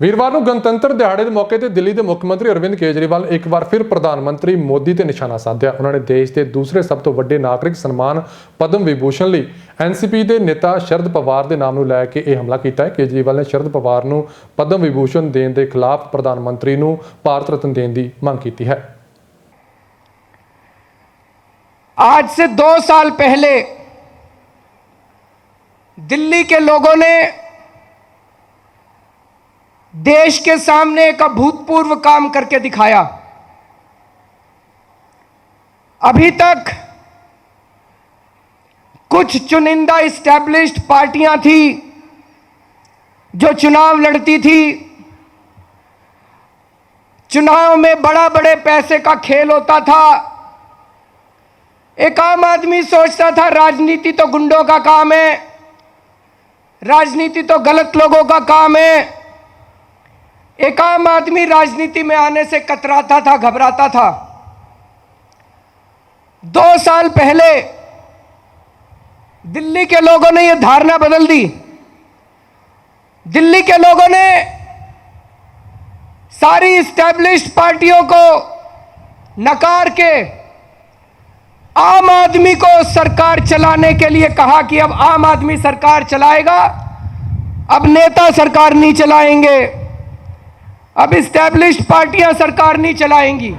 ਵੀਰਵਾਰ ਨੂੰ ਗਣਤੰਤਰ ਦਿਹਾੜੇ ਦੇ ਮੌਕੇ ਤੇ ਦਿੱਲੀ ਦੇ ਮੁੱਖ ਮੰਤਰੀ ਅਰਵਿੰਦ ਕੇਜਰੀਵਾਲ ਨੇ ਇੱਕ ਵਾਰ ਫਿਰ ਪ੍ਰਧਾਨ ਮੰਤਰੀ ਮੋਦੀ ਤੇ ਨਿਸ਼ਾਨਾ ਸਾਧਿਆ ਉਹਨਾਂ ਨੇ ਦੇਸ਼ ਦੇ ਦੂਸਰੇ ਸਭ ਤੋਂ ਵੱਡੇ ਨਾਗਰਿਕ ਸਨਮਾਨ ਪਦਮ ਵਿਭੂਸ਼ਣ ਲਈ ਐਨਸੀਪੀ ਦੇ ਨੇਤਾ ਸ਼ਰਦ ਪਵਾਰ ਦੇ ਨਾਮ ਨੂੰ ਲੈ ਕੇ ਇਹ ਹਮਲਾ ਕੀਤਾ ਹੈ ਕੇਜਰੀਵਾਲ ਨੇ ਸ਼ਰਦ ਪਵਾਰ ਨੂੰ ਪਦਮ ਵਿਭੂਸ਼ਣ ਦੇਣ ਦੇ ਖਿਲਾਫ ਪ੍ਰਧਾਨ ਮੰਤਰੀ ਨੂੰ ਭਾਰਤ ਰਤਨ ਦੇਣ ਦੀ ਮੰਗ ਕੀਤੀ ਹੈ आज से दो साल पहले दिल्ली के लोगों ने देश के सामने एक अभूतपूर्व काम करके दिखाया। अभी तक कुछ चुनिंदा इस्टेब्लिश्ड पार्टियाँ थी, जो चुनाव लड़ती थी। चुनाव में बड़ा बड़े पैसे का खेल होता था। एक आम आदमी सोचता था, राजनीति तो गुंडों का काम है, राजनीति तो गलत लोगों का काम है। एक आम आदमी राजनीति में आने से कतराता था, घबराता था। दो साल पहले दिल्ली के लोगों ने यह धारणा बदल दी। दिल्ली के लोगों ने सारी इस्टेब्लिश्ड पार्टियों को नकार के आम आदमी को सरकार चलाने के लिए कहा कि अब आम आदमी सरकार चलाएगा, अब नेता सरकार नहीं चलाएँगे। अब इस्टेब्लिश्ड पार्टियाँ सरकार नहीं चलाएँगी।